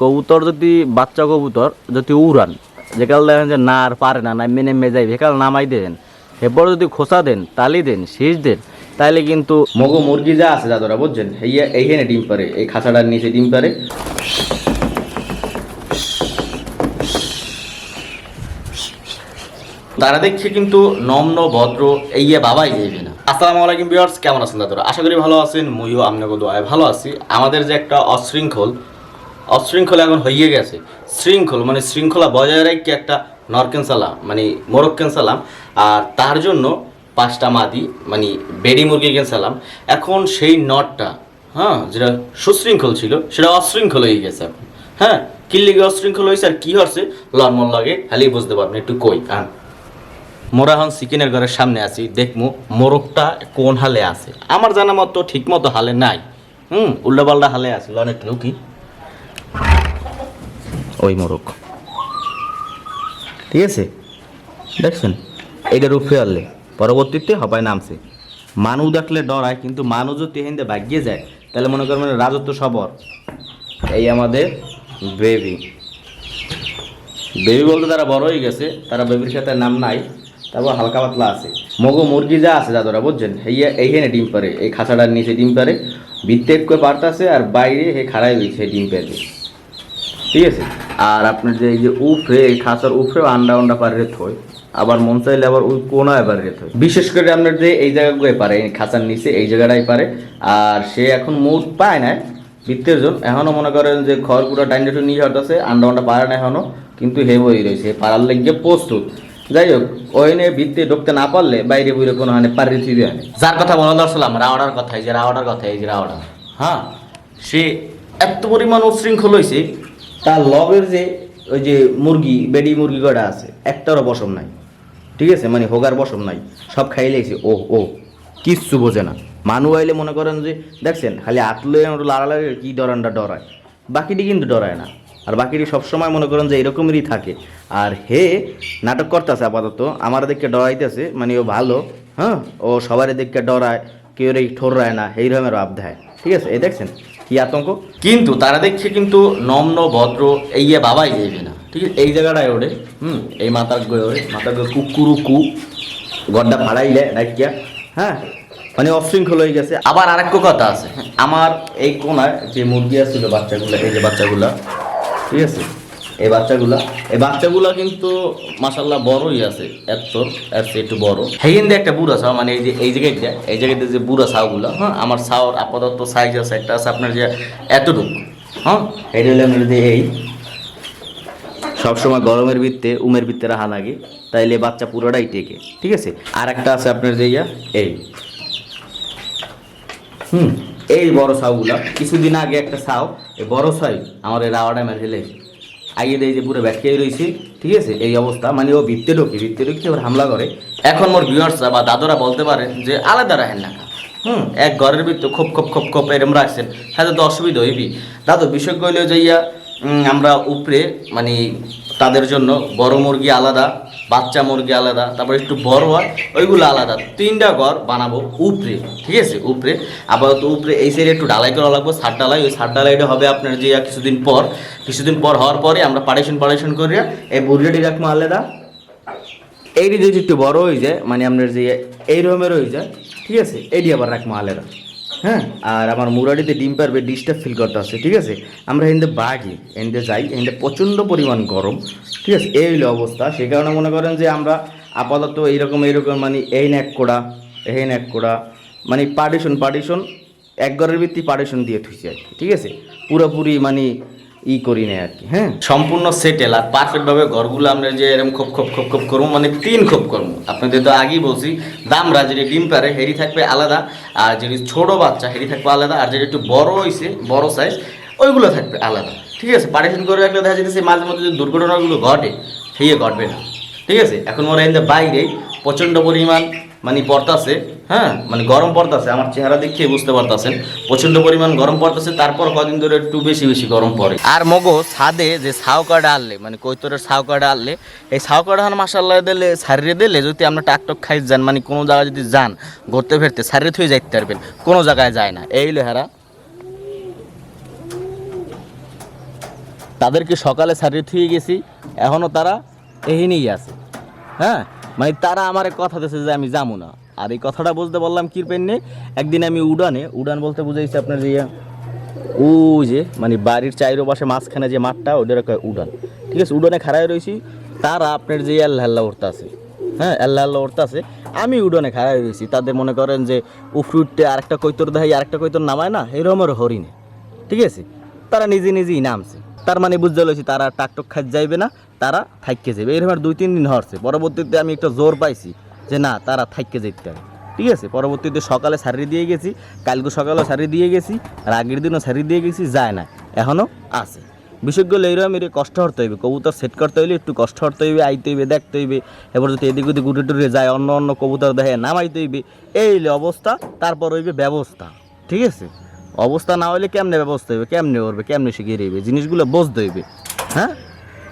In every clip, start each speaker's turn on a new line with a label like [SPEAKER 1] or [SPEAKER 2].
[SPEAKER 1] কবুতর যদি, বাচ্চা কবুতর যদি উড়ান যেকাল দেখেন যে না আর পারে না, নামে নেমে যাইবে সেকাল নামাই দেন, এরপর যদি খোসা দেন, তালি দেন, শীষ দেন তাহলে কিন্তু মগো মুরগি যা আছে দাদরা, বুঝছেন? এই এইখানে ডিম পারে, এই খাঁচাটার নিচে ডিম পারে। তারা দেখছে কিন্তু নম্ন, ভদ্র এই বাবাই যাইবে না। আসসালামু আলাইকুম বিয়ার্স কেমন আছেন দাদরা? আশা করি ভালো আছেন মইও আমনাগো দোয়ায় ভালো আছি। আমাদের যে একটা অশৃঙ্খল অশৃঙ্খলা এখন হয়ে গেছে। শৃঙ্খল মানে শৃঙ্খলা বজায় রেখে একটা নরকেন সালাম মানে মোরক্কেন সালাম, আর তার জন্য পাঁচটা মাদি মানে বেডি মুরগি কেন সালাম। এখন সেই নটটা হ্যাঁ যেটা সুশৃঙ্খল ছিল, সেটা অশৃঙ্খল হয়ে গেছে এখন। হ্যাঁ কি অশৃঙ্খল হয়েছে আর কী হচ্ছে লরমল লাগে খালি বুঝতে পারবেন, একটু কই। হ্যাঁ মোরা এখন চিকেনের ঘরের সামনে আছি, দেখমু মোরগটা কোন হালে আছে। আমার জানা মতো ঠিক মতো হালে নাই। হুম, উল্টাপাল্টা হালে আছে লন একটু কি ওই মোরগ। ঠিক আছে? দেখছেন? এইটার উপরে আনলে। পরবর্তীতে হবায় নামছে। মানু দেখলে ডরায়, কিন্তু মানু যদি হেন্দে ভাগিয়ে যায়। তাহলে মনে করবেন রাজত্ব সবর। এই আমাদের বেবি। বেবি বলতে তারা বড় হয়ে গেছে, তারা বেবির সাথে নাম নাই, তারপর হালকা পাতলা আছে। মগো মুরগি যা আছে দাদরা, বুঝছেন? এই এইখানে ডিম পারে এই খাঁচাটার নিচে ডিম পারে ভিত্তে একটু পারতাছে আর বাইরে হে খাড়াই হয়েছে ডিম পেতে ঠিক আছে? আর আপনার যে এই যে উফরে এই খাঁচার উফরেও আন্ডা আন্ডা পারে থই আবার মন চাইলে আবার ওই কোনায় পারে রেত বিশেষ করে আপনার যে এই জায়গাগুলোয় পারে খাঁচার নিচে এই জায়গাটাই পারে। আর সে এখন মুড পায় না বৃত্তের জন এখনও মনে করেন যে পুরো ডাইন্ডেটু নিয়ে হটাছে আন্ডা আন্ডা পারে না এখনও কিন্তু হে বই রয়েছে পারার লেগে প্রস্তুত। যাই হোক ওইনে ভিত্তি ঢুকতে না পারলে বাইরে বুড়ে কোনো হানে পারি থিবে হানে যার কথা বলা দর্শলাম রাওয়াটার কথা এই যে রাওয়াটার কথা এই যে রাওয়াটা হ্যাঁ। সে এত পরিমাণ উশৃঙ্খল হয়েছে তার লবের যে ওই যে মুরগি, বেডি মুরগি কটা আছে, একটারও বসম নাই। ঠিক আছে? মানে হোগার বসম নাই। সব খাই লেগেছে। ও ও কিচ্ছু বোঝে না। মানু আইলে মনে করেন যে, দেখছেন, খালি আতলে লাড়ালাড়ি কি ডরানটা ডরায়। বাকিটি কিন্তু ডরায় না। আর বাকিটি সবসময় মনে করেন যে, এরকমেরই থাকে। আর হে, নাটক করতেছে আপাতত। আমার দেখে ডরাইতেছে মানে ও ভালো হ্যাঁ? ও সবারই দেখে ডরায় কেউ রে ঠোরায় না। এই রকমের ভাব দেয় ঠিক আছে, এই দেখছেন, কি আতঙ্ক? কিন্তু তারা দেখছে কিন্তু নম্ন, ভদ্র, এই বাবাই যাইবে না, ঠিক আছে, এই জায়গাটায় ওরে হুম, এই মাতার গয়ে ওড়ে মাতার গয়ে কুকুরু কু গড্ডা ফাড়াইলে ডাকিয়া হ্যাঁ মানে অশৃঙ্খল হয়ে গেছে। আবার আরেক কথা আছে আমার এই কোনায় যে মুরগি আসছিল বাচ্চাগুলো, এই যে বাচ্চাগুলো, ঠিক আছে এই বাচ্চাগুলা এই বাচ্চাগুলা কিন্তু মাসাল্লাহ বড়ই আছে এত এর চেয়ে একটু বড়। হেগেন একটা বুড়া ছাও মানে এই যে, এই জায়গাটা এই জায়গাতে যে বুড়া ছাওগুলো হ্যাঁ আমার ছাওর আপাতত সাইজ আছে, একটা আছে আপনার যে এতটুকু হ্যাঁ? এটা হলে আপনার যে এই। সবসময় গরমের ভিত্তে, উমের ভিত্তে রাখা লাগে, তাইলে বাচ্চা পুরোটাই টেকে, ঠিক আছে? আর একটা আছে আপনার যে ইয়া, এই। হুম, এই বড় ছাউগুলা কিছুদিন আগে একটা ছাউ এই বড় ছাই, আমার এই রাওয়াটা মেরে আগে দেয় যে পুরো ব্যাটকে রয়েছে, ঠিক আছে? এই অবস্থা মানে ও ভিত্তে ঢোকে ভিত্তে ঢুকি ওর হামলা করে। এখন মোর ভিউয়ার্সরা বা দাদুরা বলতে পারেন যে আলাদা রাখেন না হুম, এক ঘরের ভিতরে খোপ খোপ খোপ খোপ এরম রাখছেন। হ্যাঁ তো অসুবিধা হইবি। দাদু, বিষয় কইলেও যে ইয়া আমরা উপরে মানে তাদের জন্য বড় মুরগি আলাদা, বাচ্চা মুরগি আলাদা, তারপর একটু বড় হয়, ওইগুলো আলাদা। তিনটা ঘর বানাবো উপরে, ঠিক আছে? উপরে। আপাতত উপরে এই সাইডে একটু ডালাই করা লাগবো, সার ডালাই ওই সার ডালাইটা হবে আপনার যে কিছুদিন পর। কিছুদিন পর হওয়ার পরে আমরা পারেশন পারেশন করি এই মুরগিটি রাখব আলাদা। এইটি যদি একটু বড় হয়ে যায় মানে আপনার যে এই রকমের হয়ে যায়, ঠিক আছে? এইটি আবার রাখব আলাদা। হ্যাঁ? আর আমার মুরাডিতে ডিম পারবে ডিস্টার্ব ফিল করতে আসছে ঠিক আছে? আমরা এখানে বাগি এখানে যাই এখানে প্রচণ্ড পরিমাণ গরম, ঠিক আছে? এই হলো অবস্থা। সেই কারণে মনে করেন যে আমরা আপাতত এইরকম এইরকম মানে এই এক কোড়া, এই এক কোড়া মানে পার্টিশন পার্টিশন এক ঘরের ভিত্তি পার্টিশন দিয়ে থুইছি আর ঠিক আছে? পুরোপুরি মানে ই করি না আর কি হ্যাঁ? সম্পূর্ণ সেটেল আর পারফেক্ট ভাবে ঘরগুলো আমরা যে এরকম খোপ খোপ খোপ খোপ করব মানে তিন খোপ করব। আপনাদের তো আগেই বলছি দামরা যেটি ডিম পারে হেরি থাকবে আলাদা, আর যেটি ছোট বাচ্চা, হেরি থাকবে আলাদা, আর যেটি একটু বড় হয়েছে বড় সাইজ ওইগুলো থাকবে আলাদা। ঠিক আছে? পার্টিশন করে রাখলে দেখা যেতেছে মাঝে মধ্যে যে দুর্ঘটনাগুলো ঘটে সেই ঘটবে না। ঠিক আছে? এখন মনে হয় বাইরে, প্রচণ্ড পরিমাণ মানে পড়তাছে হ্যাঁ? মানে গরম পড়তাছে, আমার চেহারা দেখে বুঝতে পারতাছেন। প্রচণ্ড পরিমাণ গরম পড়তাছে, তারপর কদিন ধরে একটু বেশি বেশি গরম পড়ে। আর মগো, ছাদে যে ছাউকাটা আনলে মানে কৈতরের ছাউকাটা আনলে, এই ছাউকাটা মাসাল্লাহ দিলে সারিয়ে দিলে যদি আমরা টাকটক খাই যান মানে কোনো জায়গায় যদি যান, ঘুরতে ফিরতে সারিয়ে থুয়ে যাইতে পারবেন, কোনো জায়গায় যায় না। এই লো হেরা। তাদেরকে সকালে সারিয়ে থুয়ে গেছি এখনও তারা এহিনেই আছে। হ্যাঁ? মানে তারা আমার কথা দিয়েছে যে আমি যাব না। আর এই কথাটা বলতে বললাম কি পেন্নে? একদিন আমি উড়ানে উড়ান বলতে বুঝাইছি আপনার যে ইয়া, ও যে মানে বাড়ির চাইরো পাশে মাঝখানে যে মাঠটা ওদের উড়ান। ঠিক আছে উড়ানে খাড়াই রয়েছি তারা আপনার যে আল্লাহ আল্লাহ উঠতে আছে হ্যাঁ আল্লাহ আল্লাহ উঠতে আছে আমি উড়ানে খাড়াই রয়েছি তাদের মনে করেন যে উফরুটে আরেকটা কৈতর দেখাই আরেকটা কৈতর নামায় না এরকমের হরিণে। ঠিক আছে তারা নিজে নিজেই নামছে। তার মানে বুঝতে লইছি তারা টাকটক খাত যাইবে না। তারা থাইকে যাবে এরকম দুই তিন দিন হরছে পরবর্তীতে আমি একটা জোর পাইছি যে না, তারা থাইকে যেতে হবে। ঠিক আছে? পরবর্তীতে সকালে সারি দিয়ে গেছি, কালকে সকালেও সারি দিয়ে গেছি, আর আগের দিনও সারি দিয়ে গেছি, যায় না এখনও আছে। বিশেষজ্ঞ এইরকম এর কষ্ট হতে হইবে, কবুতর সেট করতে হইলে একটু কষ্ট হতে হইবে, আইতে হইবে, দেখতে হইবে এবার যদি এদিক ওদিক উঠে টুটে যায়, অন্য অন্য কবুতর দেখে নামাইতে হইবে, এই অবস্থা, তারপর হইবে ব্যবস্থা। ঠিক আছে? অবস্থা না হইলে কেমনে ব্যবস্থা হইবে, কেমনে করবে, কেমনে শিখিয়ে রইবে জিনিসগুলো বুঝতে হইবে। হ্যাঁ?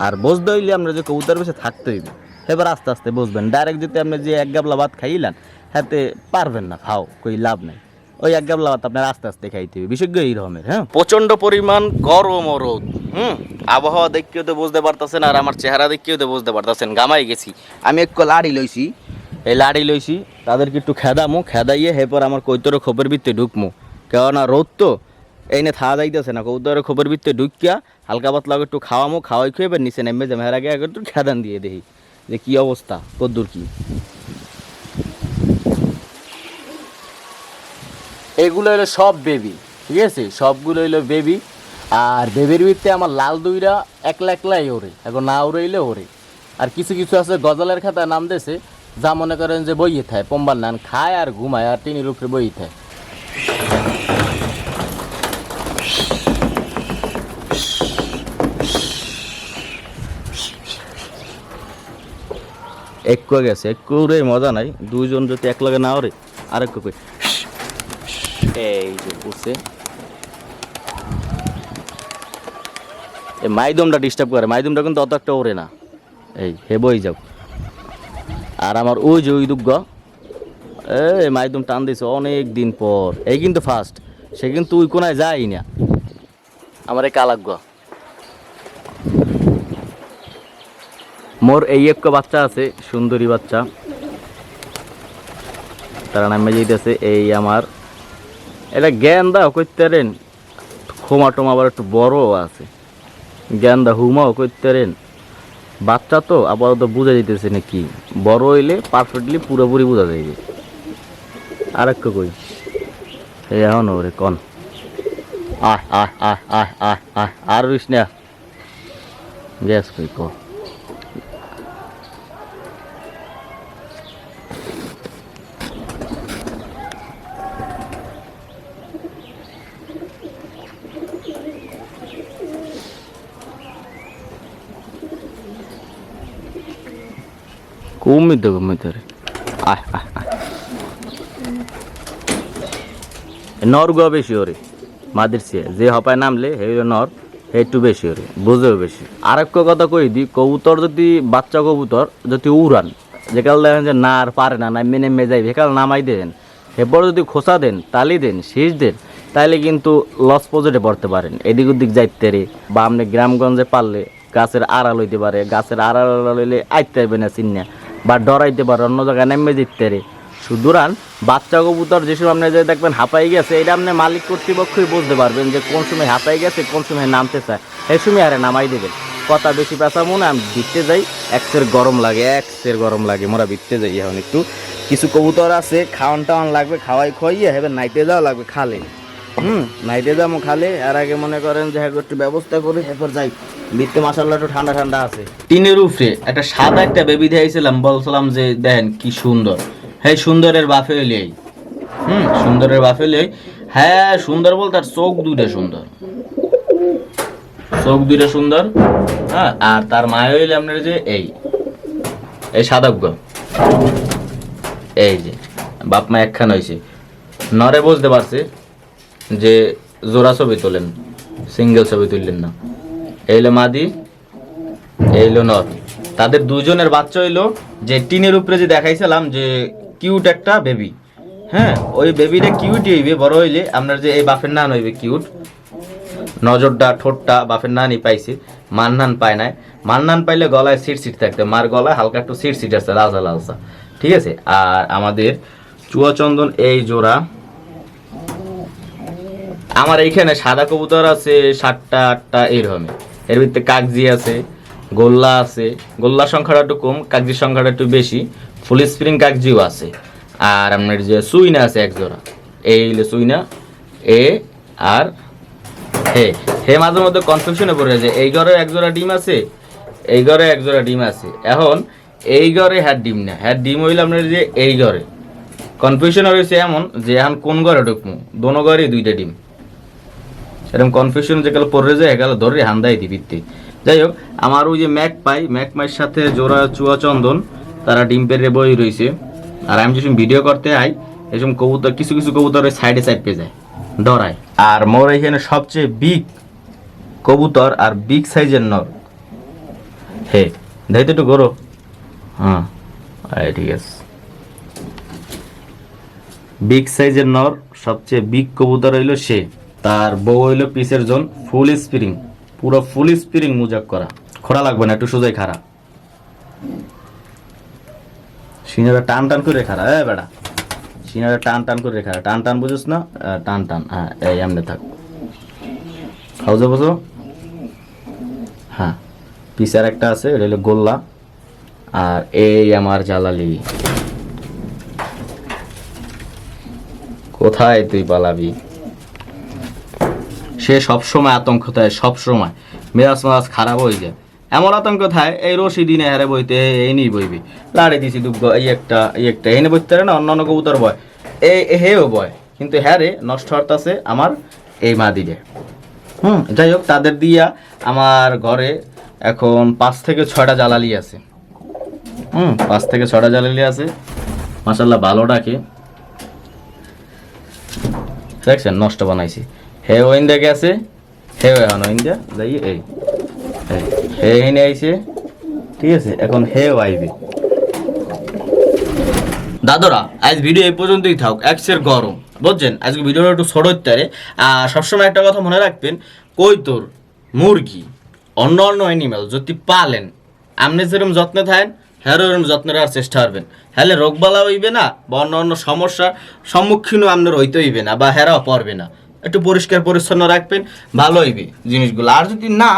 [SPEAKER 1] আর বুঝতে হইলে আমরা যে কবুতর বেশি থাকতে হইবে। এবার আস্তে আস্তে বুঝবেন ডাইরেক্ট যদি আপনি যে এক গাবলা ভাত খাইলেন হাতে পারবেন না খাও কই লাভ নাই। ওই এক গাবলা ভাত আপনার আস্তে আস্তে খাইতে হবে বিশেষজ্ঞ এই রকমের হ্যাঁ? প্রচণ্ড পরিমাণ গরম ও রোদ হুম? আবহাওয়া দেখিও তো বুঝতে পারতেছেন আর আমার চেহারা দেখিও তো বুঝতে পারতেছেন। গামাই গেছি। আমি একটু লাড়ি লইছি। এই লাড়ি লইছি তাদেরকে একটু খেদামো খেদাইয়ে এরপর আমার কৈতর খোপের ভিতরে ঢুকমো। কেননা রোদ তো এই না থাকা যাইতেছে না কৌতরের খোপের ভিতরে ঢুকিয়া হালকা পাতলা একটু খাওয়ামো, খাওয়াই খুঁয়ে এবার নিচে নেমে যাবে আগে আগে একটু খেদান দিয়ে দেখি, যে কি অবস্থা, কদ্দুর কি। এগুলো হলো সব বেবি, ঠিক আছে? সবগুলো হলো বেবি, আর বেবির ভিত্তে আমার লাল দুইরা একলা একলাই ওরে, এখন না উড়াইলে ওরে। আর কিছু কিছু আছে, গজালের খাতায় নাম দেছে যা মনে করেন যে বইয়ে থায় পম্বার নান, খায় আর ঘুমায়, আর টিনির উপরে বইয়ে থাকে একটু গেছে একটু রে মজা নাই, দুইজন যদি এক লগে না ওরে আর একটু কই এই যে বুঝছে এই মাইদমটা ডিস্টার্ব করে, মাইদমটা কিন্তু অত একটা ওরে না। এই, হে বই যাও। আর আমার ওই যে ওই দুর্গ এই মাইদম টান দিছে অনেক দিন পর। এই কিন্তু ফার্স্ট সে কিন্তু ওই কোনায় যাই না। আমার এই কালাগ্য মোর এই এক বাচ্চা আছে, সুন্দরী বাচ্চা। তারা নামে যেতেছে এই আমার। এটা জ্ঞান দাও করতেন খোমা টোমা আবার একটু বড় আছে। জ্ঞান দা হুমাও করতেন বাচ্চা তো আপাতত বুঝা যেতেছে না কি। বড় হইলে পারফেক্টলি পুরোপুরি বোঝা যাইবে। আর একটু কই? এই এখন ওরে কন। আহ আহ আহ আহ আহ আহ, আর রইস না। গ্যাস কই, ক? মিতরে আয় আয় আয়। নর গুয়া বেশি ওরে মাদের চেয়ে যে হপায় নামলে হে নর হে একটু বেশি ওরে, বুঝেও বেশি। আর একটা কথা কই দি, কবুতর যদি, বাচ্চা কবুতর যদি উড়ান যেকাল দেখেন যে না আর পারে না মেনে মে যাইবে সেকাল নামাই দেন, এরপর যদি খোসা দেন, তালি দেন, শীষ দেন তাহলে কিন্তু লস পজেটে পড়তে পারেন। এদিক ওদিক যাইতে রে, বা আপনি গ্রামগঞ্জে পারলে গাছের আড়াল হইতে পারে, গাছের আড়াল হইলে আইতে পারবে না চিন্না। বা ডরাইতে পারে, অন্য জায়গায় নেমে যেতে রে সুতরাং বাচ্চা কবুতর যেসব আপনি যে দেখবেন হাঁপাই গেছে, এটা আপনি মালিক কর্তৃপক্ষই বুঝতে পারবেন যে কোন সময় হাঁপাই গেছে, কোন সময় নামতে চায়। এই সময় আরে নামাই দেবেন। কথা বেশি পেঁচা মনে আমি ভিততে যাই, একসের গরম লাগে, একসের গরম লাগে, মোরা ভিততে যাই এখন একটু। কিছু কবুতর আছে খাওয়ান টাওয়ান লাগবে খাওয়াই খাইয়ে হেবে নাইতে যাওয়া লাগবে, খালে। হুম, নাইতে যাব খালে। আর আগে মনে করেন যে একটু ব্যবস্থা করে। এরপর যাই। ভিতরে মাসাল্লাহ একটু ঠান্ডা ঠান্ডা আছে। টিনের উপরে একটা সাদা একটা বেবি দিয়েছিলাম বলছিলাম যে দেখেন কি সুন্দর। হ্যাঁ সুন্দরের বাফে হইলে হুম, সুন্দরের বাফে হইলে হ্যাঁ সুন্দর বলতে আর চোখ দুইটা সুন্দর। চোখ দুইটা সুন্দর। হ্যাঁ আর তার মায় হইলে আপনার যে এই এই সাদজ্ঞ এই যে, বাপ মা একখান হয়েছে নরে বুঝতে পারছে। যে জোড়া ছবি তোলেন, সিঙ্গেল ছবি তুললেন না। এই হলো মাদি, এই হলো নর। তাদের দুজনের বাচ্চা হইল যে টিনের উপরে যে দেখাইছিলাম যে কিউট একটা বেবি হ্যাঁ ওই বেবিটা কিউট হইবে, বড় হইলে আপনার যে এই বাফের নান হইবে কিউট নজরটা, ঠোঁটটা বাপের নানই পাইছে মান্নান পায় নাই। মান্নান পাইলে গলায় সিট সিট থাকতে, মার গলায় হালকা একটু সিট সিট আছে লালসা লালসা ঠিক আছে? আর আমাদের চুয়াচন্দন এই জোড়া আমার এইখানে সাদা কবুতর আছে, সাতটা, আটটা এইরকম এর ভিতরে কাগজি আছে, গোল্লা আছে। গোল্লা সংখ্যাটা একটু কম কাগজির সংখ্যাটা একটু বেশি। ফুল স্প্রিং কাগজিও আছে। আর আপনার যে সুইনা আছে এক জোড়া। এই সুইনা, এ আর হে। হে মাঝে মধ্যে কনফিউশনে পড়ে যায় এই ঘরে এক জোড়া ডিম আছে, এই ঘরে এক জোড়া ডিম আছে। এখন এই ঘরে হ্যাঁ ডিম না হ্যাঁ ডিম হইলে আপনার যে এই ঘরে। কনফিউশন হয়েছে এমন যে এখন কোন ঘরে ঢুকবো? দোনো ঘরেই দুইটা ডিম। এরকম কনফিউশন যে গেল, পড়ে যায়, গেল, ধরে হান্দাই দিবিতে যাই হোক, আমার ওই যে ম্যাক পাই, ম্যাক পাইয়ের সাথে জোড়া চুয়া চন্দন, তারা ডিম পেরে বই রয়েছে আর আমি যখন ভিডিও করতে আই, এরকম কবুতর, কিছু কিছু কবুতরের সাইডে সাইড পেয়ে যায়, ডরায়। আর মোর এখানে সবচেয়ে বিগ কবুতর আর বিগ সাইজের নর। হে দেখ তো একটু গরো হ্যাঁ ঠিক আছে। বিগ সাইজের নর, সবচেয়ে বিগ কবুতর হইল সে। তার বউ হইল পিসের জন ফুল স্প্রিং। পুরো ফুল স্প্রিং মুজাক করা। খোড়া লাগবে না, একটু সোজাই খারাপ সিনারা টান টান করে খারা হ্যাঁ বেড়া। সিনারা টান টান করে খারা টান টান বুঝিস না? টান টান। হ্যাঁ এই এমনি থাক। খাও যে বসো হ্যাঁ। পিসার একটা আছে, এটা হলো গোল্লা। আর এই আমার জালালি। কোথায় তুই পালাবি? সে সবসময় আতঙ্ক থাকে সবসময়। মেজাজ মেজাজ খারাপ হয়ে যায়। এমন আতঙ্ক থাকে এই রশি দিনে হারে বইতে এই নিয়ে বইবি। লাড়ি দিছি দুগ্গ, এই একটা এই একটা। এনে বইতে না, অন্য কবুতর বয়। এই হেও বয়। কিন্তু হ্যাঁ রে, নষ্ট হতাছে আমার এই মা দিলে হুম, যাই হোক, তাদের দিয়া আমার ঘরে এখন পাঁচ থেকে ছয়টা জ্বালালি আছে। হুম, পাঁচ থেকে ছয়টা জ্বালালি আছে। মাসাল্লাহ ভালো ডাকে। দেখছেন, নষ্ট বানাইছি। হে ওইন্দা গেছে হে এখন ওইন্দা যাই, এই। হে এনে আইছে। ঠিক আছে, এখন হেও আইবে। দাদরা, আজ ভিডিও এই পর্যন্তই থাক এক্সের গরম। বুঝছেন? আজকে ভিডিওটা একটু ছোট হতে পারে। আর সবসময় একটা কথা মনে রাখবেন কই তোর মুরগি, অন্য অন্য অ্যানিমেল যদি পালেন, আপনি যেরকম যত্নে থাকেন হ্যারো এরকম যত্ন রাখার চেষ্টা করবেন। হ্যালে রোগবালা হইবে না, বা অন্য অন্য সমস্যার সম্মুখীনও আপনার হইতে হইবে না, বা হেরাও পারবে না। একটু পরিষ্কার পরিচ্ছন্ন রাখবেন, ভালো হইবে জিনিসগুলো। আর যদি না,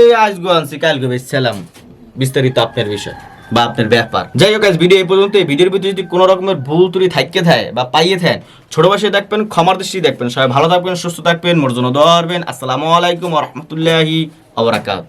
[SPEAKER 1] এই আজগো আনছি কালকে বেশ ছিলাম, বিস্তারিত আপনার বিষয় বা আপনার ব্যাপার। যাই হোক, আজ ভিডিও এই পর্যন্ত। এই ভিডিওর ভিতরে যদি কোনো রকমের ভুল তুলি থাকতে থাকে বা পাইয়ে থাকেন ছোট বাসায় দেখবেন, ক্ষমার দৃষ্টি দেখবেন। সবাই ভালো থাকবেন, সুস্থ থাকবেন, মোর ধরবেন আসসালামু আলাইকুম রহমতুল্লাহি আবরাকাত